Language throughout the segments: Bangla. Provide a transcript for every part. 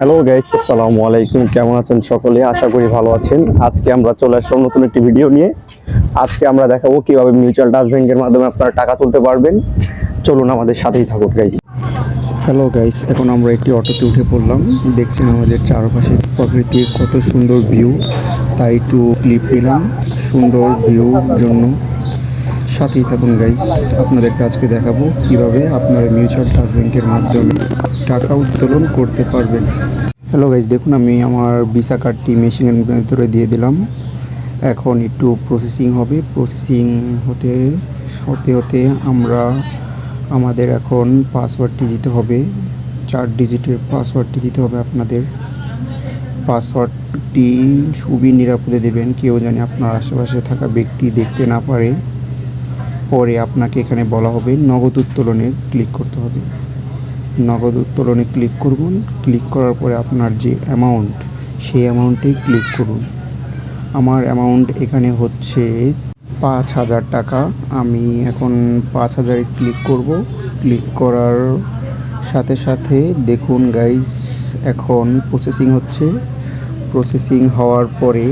হ্যালো গাইস আসসালামু আলাইকুম। কেমন আছেন সকলে? আশা করি ভালো আছেন। আজকে আমরা চলে আসলাম নতুন একটি ভিডিও নিয়ে। আজকে আমরা দেখাবো কীভাবে মিউচুয়াল ট্রাস্ট ব্যাংকের মাধ্যমে আপনারা টাকা তুলতে পারবেন। চলুন আমাদের সাথেই থাকুন গাইস হ্যালো গাইস এখন আমরা একটি অটোতে উঠে পড়লাম। দেখছেন আমাদের চারপাশে প্রকৃতির কত সুন্দর ভিউ তাই একটু ক্লিপ নিলাম। সুন্দর ভিউ জন্য। সাথেই থাকুন গাইস আপনাদেরকে আজকে দেখাবো কীভাবে আপনারা মিউচুয়াল ট্রাস্ট ব্যাংকের মাধ্যমে টাকা উত্তোলন করতে পারবেন। হ্যালো গাইস দেখুন, আমি আমার ভিসা কার্ডটি মেশিনের ভেতরে দিয়ে দিলাম। এখন একটু প্রসেসিং হবে। প্রসেসিং হতে হতে হতে আমরা আমাদের এখন পাসওয়ার্ডটি দিতে হবে। চার ডিজিটের পাসওয়ার্ডটি দিতে হবে আপনাদের। পাসওয়ার্ডটি খুবই নিরাপদে দেবেন। কেউ জানি আপনার আশেপাশে থাকা ব্যক্তি দেখতে না পারে। পরে আপনাকে এখানে বলা হবে নগদ উত্তোলনে ক্লিক করতে হবে। নগদ উত্তোলনে ক্লিক করুন। ক্লিক করার পরে আপনার যে অ্যামাউন্ট সেই অ্যামাউন্টে ক্লিক করুন। আমার অ্যামাউন্ট এখানে হচ্ছে পাঁচ হাজার টাকা। আমি এখন পাঁচ হাজারে ক্লিক করব। ক্লিক করার সাথে সাথে দেখুন গাইস এখন প্রসেসিং হচ্ছে। প্রসেসিং হওয়ার পরে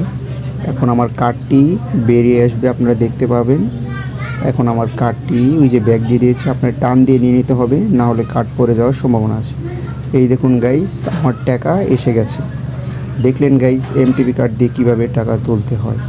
এখন আমার কার্ডটি বেরিয়ে আসবে, আপনারা দেখতে পাবেন। এখন আমার কাঠটি, ওই যে ব্যাগ দিয়ে দিয়েছে, আপনার টান দিয়ে নিয়ে নিতে হবে, না হলে কার্ড পড়ে যাওয়ার সম্ভাবনা আছে। এই দেখুন গাইস আমার টাকা এসে গেছে। দেখলেন গাইস এমটিপি কার্ড দিয়ে কীভাবে টাকা তুলতে হয়।